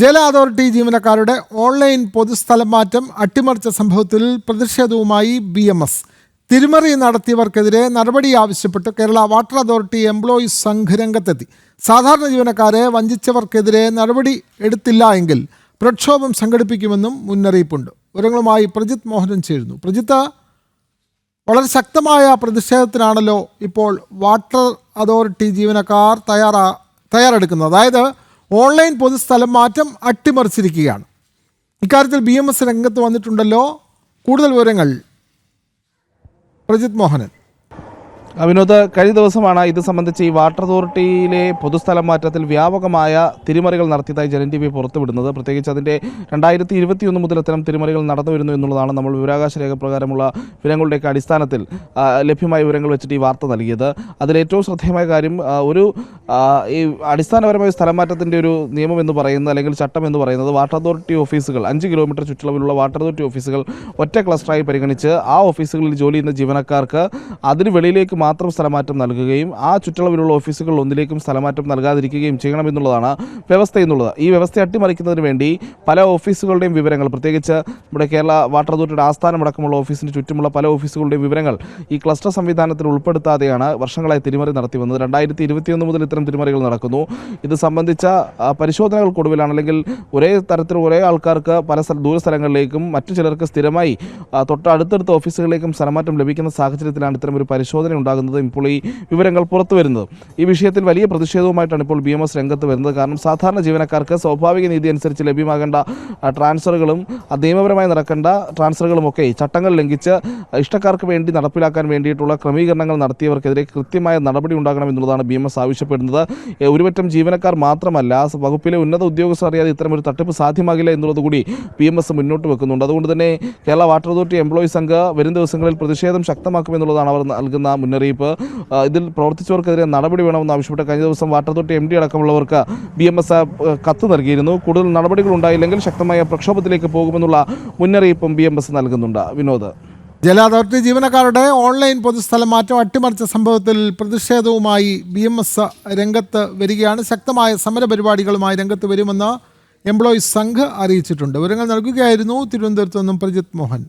ജല അതോറിറ്റി ജീവനക്കാരുടെ ഓൺലൈൻ പൊതുസ്ഥലം മാറ്റം അട്ടിമറിച്ച സംഭവത്തിൽ പ്രതിഷേധവുമായി ബി എം എസ്. തിരിമറി നടത്തിയവർക്കെതിരെ നടപടി ആവശ്യപ്പെട്ട് Kerala water authority employees Sangh രംഗത്തെത്തി. സാധാരണ ജീവനക്കാരെ വഞ്ചിച്ചവർക്കെതിരെ നടപടി എടുത്തില്ല എങ്കിൽ പ്രക്ഷോഭം സംഘടിപ്പിക്കുമെന്നും മുന്നറിയിപ്പുണ്ട്. വിവരങ്ങളുമായി പ്രജിത് മോഹനൻ ചേരുന്നു. പ്രജിത്ത് വളരെ ശക്തമായ പ്രതിഷേധത്തിനാണല്ലോ ഇപ്പോൾ വാട്ടർ അതോറിറ്റി ജീവനക്കാർ തയ്യാറാ തയ്യാറെടുക്കുന്നത്. അതായത് ഓൺലൈൻ പൊതുസ്ഥലം മാറ്റം അട്ടിമറിച്ചിരിക്കുകയാണ്. ഇക്കാര്യത്തിൽ ബി എം എസ് രംഗത്ത് വന്നിട്ടുണ്ടല്ലോ. കൂടുതൽ വിവരങ്ങൾ പ്രജിത് മോഹനൻ. വിനോദ് കഴിഞ്ഞ ദിവസമാണ് ഇത് സംബന്ധിച്ച് ഈ വാട്ടർ അതോറിറ്റിയിലെ പൊതുസ്ഥലം മാറ്റത്തിൽ വ്യാപകമായ തിരിമറികൾ നടത്തിയതായി ജനൻ ടി വി പുറത്തുവിടുന്നത്. പ്രത്യേകിച്ച് അതിന്റെ രണ്ടായിരത്തി ഇരുപത്തിയൊന്ന് മുതൽ അത്തരം തിരിമറികൾ നടന്നു വരുന്നു എന്നുള്ളതാണ് നമ്മൾ വിവരാകാശ രേഖ പ്രകാരമുള്ള വിവരങ്ങളുടെയൊക്കെ അടിസ്ഥാനത്തിൽ ലഭ്യമായ വിവരങ്ങൾ വെച്ചിട്ട് ഈ വാർത്ത നൽകിയത്. അതിലേറ്റവും ശ്രദ്ധേയമായ കാര്യം ഒരു ഈ അടിസ്ഥാനപരമായ സ്ഥലം മാറ്റത്തിന്റെ ഒരു നിയമം എന്ന് പറയുന്നത് അല്ലെങ്കിൽ ചട്ടം എന്ന് പറയുന്നത് വാട്ടർ അതോറിറ്റി ഓഫീസുകൾ അഞ്ച് കിലോമീറ്റർ ചുറ്റളവിലുള്ള വാട്ടർ അതോറിറ്റി ഓഫീസുകൾ ഒറ്റ ക്ലസ്റ്ററായി പരിഗണിച്ച് ആ ഓഫീസുകളിൽ ജോലി ചെയ്യുന്ന ജീവനക്കാർക്ക് അതിന് വെളിയിലേക്ക് മാത്രം സ്ഥലമാറ്റം നൽകുകയും ആ ചുറ്റളവിലുള്ള ഓഫീസുകളിൽ ഒന്നിലേക്കും സ്ഥലമാറ്റം നൽകാതിരിക്കുകയും ചെയ്യണമെന്നുള്ളതാണ് വ്യവസ്ഥ എന്നുള്ളത്. ഈ വ്യവസ്ഥ അട്ടിമറിക്കുന്നതിന് വേണ്ടി പല ഓഫീസുകളുടെയും വിവരങ്ങൾ പ്രത്യേകിച്ച് നമ്മുടെ കേരള വാട്ടർ അതോറിറ്റിയുടെ ആസ്ഥാനമടക്കമുള്ള ഓഫീസിന് ചുറ്റുമുള്ള പല ഓഫീസുകളുടെയും വിവരങ്ങൾ ഈ ക്ലസ്റ്റർ സംവിധാനത്തിൽ ഉൾപ്പെടുത്താതെയാണ് വർഷങ്ങളായി തിരിമറി നടത്തി വന്നത്. രണ്ടായിരത്തി ഇരുപത്തിയൊന്ന് മുതൽ ഇത്തരം തിരിമറികൾ നടക്കുന്നു. ഇത് സംബന്ധിച്ച പരിശോധനകൾക്കൊടുവിലാണ് അല്ലെങ്കിൽ ഒരേ തരത്തിൽ ഒരേ ആൾക്കാർക്ക് പല ദൂര സ്ഥലങ്ങളിലേക്കും മറ്റു ചിലർക്ക് സ്ഥിരമായി തൊട്ടടുത്തടുത്ത ഓഫീസുകളിലേക്കും സ്ഥലമാറ്റം ലഭിക്കുന്ന സാഹചര്യത്തിലാണ് ഇത്തരം ഒരു പരിശോധന ഉണ്ടാകുന്നത്. ഇപ്പോൾ ഈ വിവരങ്ങൾ പുറത്തു വരുന്നത്. ഈ വിഷയത്തിൽ വലിയ പ്രതിഷേധവുമായിട്ടാണ് ഇപ്പോൾ ബി എം എസ് രംഗത്ത് വരുന്നത്. കാരണം സാധാരണ ജീവനക്കാർക്ക് സ്വാഭാവിക നീതി അനുസരിച്ച് ലഭ്യമാകേണ്ട ട്രാൻസ്ഫറുകളും നിയമപരമായി നടക്കേണ്ട ട്രാൻസ്ഫറുകളും ഒക്കെ ചട്ടങ്ങൾ ലംഘിച്ച് ഇഷ്ടക്കാർക്ക് വേണ്ടി നടപ്പിലാക്കാൻ വേണ്ടിയിട്ടുള്ള ക്രമീകരണങ്ങൾ നടത്തിയവർക്കെതിരെ കൃത്യമായ നടപടി ഉണ്ടാകണം എന്നുള്ളതാണ് ബി എം എസ് ആവശ്യപ്പെടുന്നത്. ഒരുപറ്റം ജീവനക്കാർ മാത്രമല്ല വകുപ്പിലെ ഉന്നത ഉദ്യോഗസ്ഥർ അറിയാതെ ഇത്തരം ഒരു തട്ടിപ്പ് സാധ്യമാകില്ല എന്നുള്ളത് കൂടി എം എസ് മുന്നോട്ട് വെക്കുന്നുണ്ട്. അതുകൊണ്ട് തന്നെ Kerala water authority employee Sangh വരും ദിവസങ്ങളിൽ പ്രതിഷേധം ശക്തമാക്കുമെന്നുള്ളതാണ് അവർ നൽകുന്ന മുന്നറിയിപ്പ്. ആ, ഇതിൽ പ്രവർത്തിച്ചവർക്കെതിരെ നടപടി വേണമെന്ന് ആവശ്യപ്പെട്ട് കഴിഞ്ഞ ദിവസം വാട്ടർ അതോറിറ്റി എം ഡി അടക്കമുള്ളവർക്ക് ബി എം എസ് കത്ത് നൽകിയിരുന്നു. കൂടുതൽ നടപടികൾ ഉണ്ടായില്ലെങ്കിൽ ശക്തമായ പ്രക്ഷോഭത്തിലേക്ക് പോകുമെന്നുള്ള മുന്നറിയിപ്പും ബി എം എസ് നൽകുന്നുണ്ട്. വിനോദ്. ജല അതോറിറ്റി ജീവനക്കാരുടെ ഓൺലൈൻ പൊതുസ്ഥലം മാറ്റം അട്ടിമറിച്ച സംഭവത്തിൽ പ്രതിഷേധവുമായി ബി എം എസ് രംഗത്ത് വരികയാണ്. ശക്തമായ സമരപരിപാടികളുമായി രംഗത്ത് വരുമെന്ന് എംപ്ലോയീസ് സംഘ് അറിയിച്ചിട്ടുണ്ട്. വിവരങ്ങൾ നൽകുകയായിരുന്നു തിരുവനന്തപുരത്ത് നിന്നും പ്രജിത് മോഹൻ.